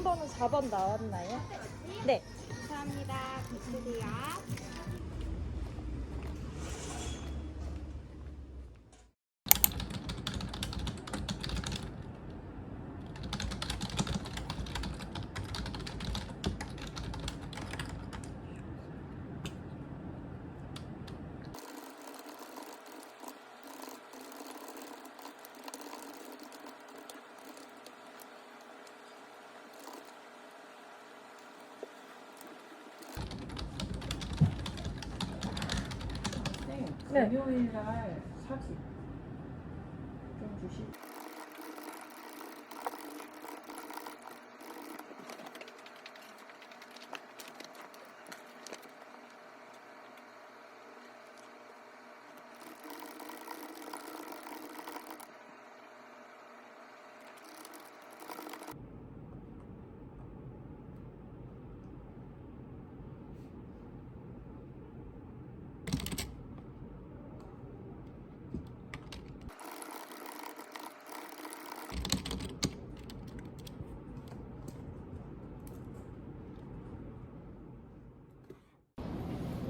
주문 번호 4번 나왔나요? 네. 감사합니다. 드세요. 네. 금요일 날 사진 좀 주시.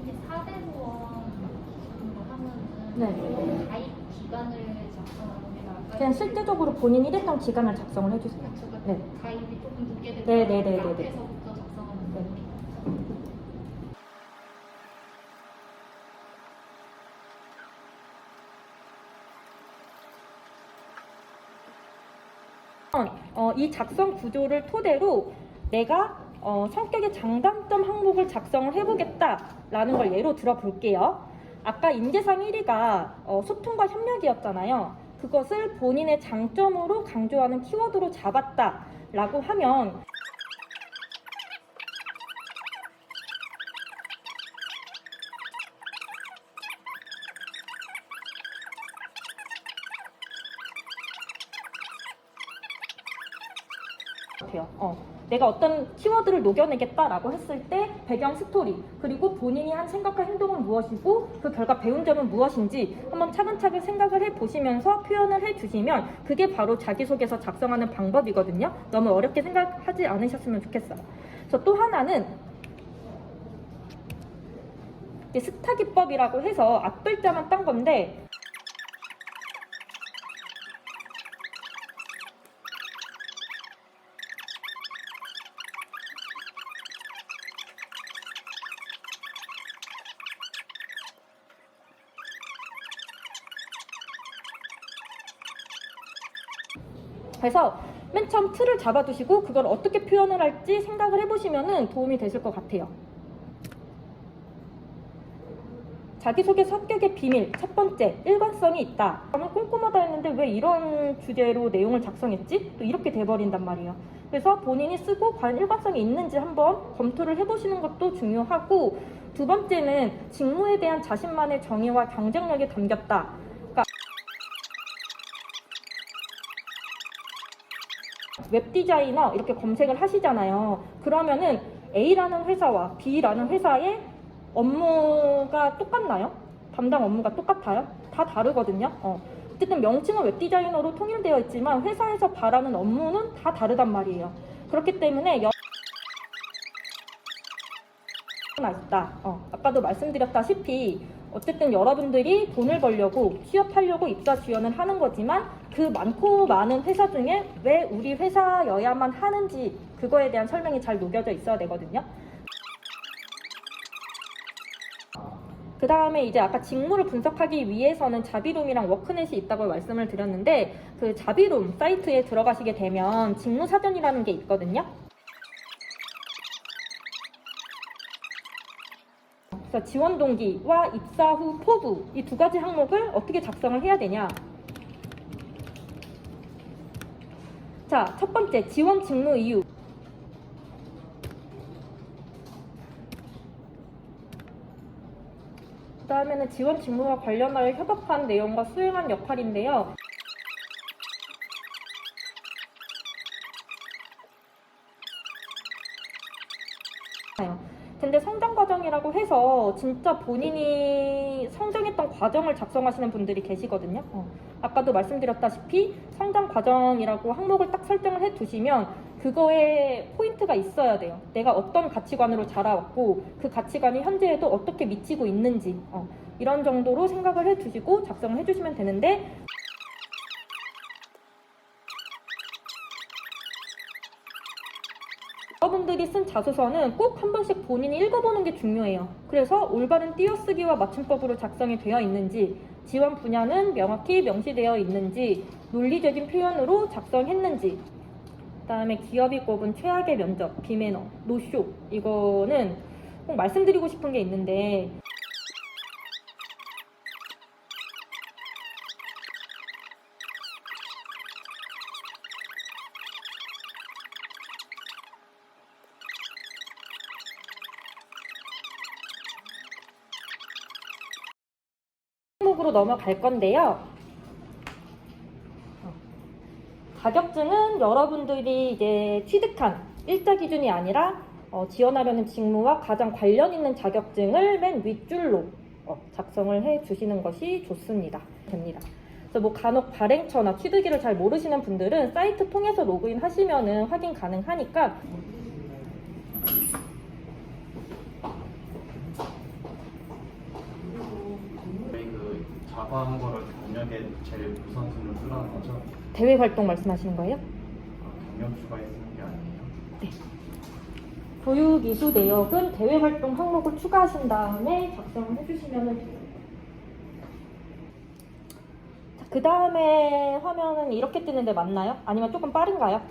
이게 4대 보험 하면은 네. 가입 기간을 작성하는 게 나을까요? 그냥 실제적으로 본인이 일했던 기간을 작성을 해주세요. 제가 네. 가입이 조금 늦게 되면 네, 네, 네, 네, 네. 앞에서부터 네. 됩니다. 어, 이 작성 구조를 토대로 내가 어, 성격의 장단점 항목을 작성을 해보겠다라는 걸 예로 들어볼게요. 아까 인재상 1위가 어, 소통과 협력이었잖아요. 그것을 본인의 장점으로 강조하는 키워드로 잡았다라고 하면 어. 내가 어떤 키워드를 녹여내겠다라고 했을 때 배경 스토리 그리고 본인이 한 생각과 행동은 무엇이고 그 결과 배운 점은 무엇인지 한번 차근차근 생각을 해 보시면서 표현을 해 주시면 그게 바로 자기소개서 작성하는 방법이거든요. 너무 어렵게 생각하지 않으셨으면 좋겠어요. 그래서 또 하나는 스타 기법이라고 해서 앞글자만 딴 건데 그래서 맨 처음 틀을 잡아두시고 그걸 어떻게 표현을 할지 생각을 해보시면 도움이 되실 것 같아요. 자기소개 성격의 비밀 첫 번째 일관성이 있다. 저는 꼼꼼하다 했는데 왜 이런 주제로 내용을 작성했지? 또 이렇게 돼버린단 말이에요. 그래서 본인이 쓰고 과연 일관성이 있는지 한번 검토를 해보시는 것도 중요하고 두 번째는 직무에 대한 자신만의 정의와 경쟁력이 담겼다. 웹 디자이너 이렇게 검색을 하시잖아요. 그러면은 A라는 회사와 B라는 회사의 업무가 똑같나요? 담당 업무가 똑같아요? 다 다르거든요. 어. 어쨌든 명칭은 웹 디자이너로 통일되어 있지만 회사에서 바라는 업무는 다 다르단 말이에요. 그렇기 때문에 여... 나 있다. 어, 아까도 말씀드렸다시피 어쨌든 여러분들이 돈을 벌려고 취업하려고 입사 지원을 하는 거지만 그 많고 많은 회사 중에 왜 우리 회사여야만 하는지 그거에 대한 설명이 잘 녹여져 있어야 되거든요. 그 다음에 이제 아까 직무를 분석하기 위해서는 자비룸이랑 워크넷이 있다고 말씀을 드렸는데 그 자비룸 사이트에 들어가시게 되면 직무 사전이라는 게 있거든요. 그래서 지원 동기와 입사 후 포부 이 두 가지 항목을 어떻게 작성을 해야 되냐? 자, 첫 번째 지원 직무 이유. 그 다음에는 지원 직무와 관련하여 협업한 내용과 수행한 역할인데요. 근데 성장 과정이라고 해서 진짜 본인이 성장했던 과정을 작성하시는 분들이 계시거든요. 어. 아까도 말씀드렸다시피 성장 과정이라고 항목을 딱 설정을 해 두시면 그거에 포인트가 있어야 돼요. 내가 어떤 가치관으로 자라왔고 그 가치관이 현재에도 어떻게 미치고 있는지 어, 이런 정도로 생각을 해주시고 작성을 해 주시면 되는데 여러분들이 쓴 자소서는 꼭 한 번씩 본인이 읽어보는 게 중요해요. 그래서 올바른 띄어쓰기와 맞춤법으로 작성이 되어 있는지, 지원 분야는 명확히 명시되어 있는지, 논리적인 표현으로 작성했는지, 그다음에 기업이 꼽은 최악의 면접, 비매너, 노쇼 이거는 꼭 말씀드리고 싶은 게 있는데 項目으로 넘어갈 건데요. 어, 자격증은 여러분들이 이제 취득한 일자 기준이 아니라 어, 지원하려는 직무와 가장 관련 있는 자격증을 맨 윗줄로 어, 작성을 해 주시는 것이 좋습니다. 됩니다. 그래서 뭐 간혹 발행처나 취득일을 잘 모르시는 분들은 사이트 통해서 로그인 하시면은 확인 가능하니까 저희 그 자과한 거를 경력에 제일 우선순위로 쓰라는 거죠? 대외 활동 말씀하시는 거예요? 아, 경력 추가에 쓰는 게 아니에요? 교육 이수 내역은 대외 활동 항목을 추가하신 다음에 작성을 해주시면 돼요. 그 다음에 화면은 이렇게 뜨는데 맞나요? 아니면 조금 빠른가요?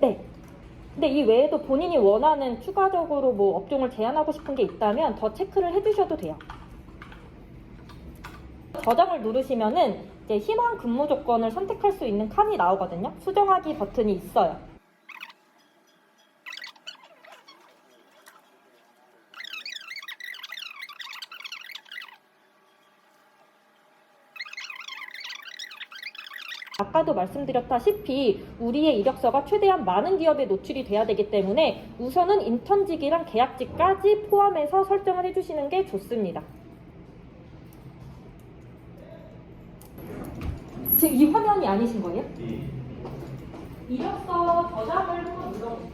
네. 근데 이 외에도 본인이 원하는 추가적으로 뭐 업종을 제한하고 싶은 게 있다면 더 체크를 해주셔도 돼요. 저장을 누르시면은 이제 희망 근무 조건을 선택할 수 있는 칸이 나오거든요. 수정하기 버튼이 있어요. 아까도 말씀드렸다시피 우리의 이력서가 최대한 많은 기업에 노출이 돼야 되기 때문에 우선은 인턴직이랑 계약직까지 포함해서 설정을 해주시는 게 좋습니다. 지금 이 화면이 아니신 거예요? 네. 이력서 저장을 한번 눌러보세요.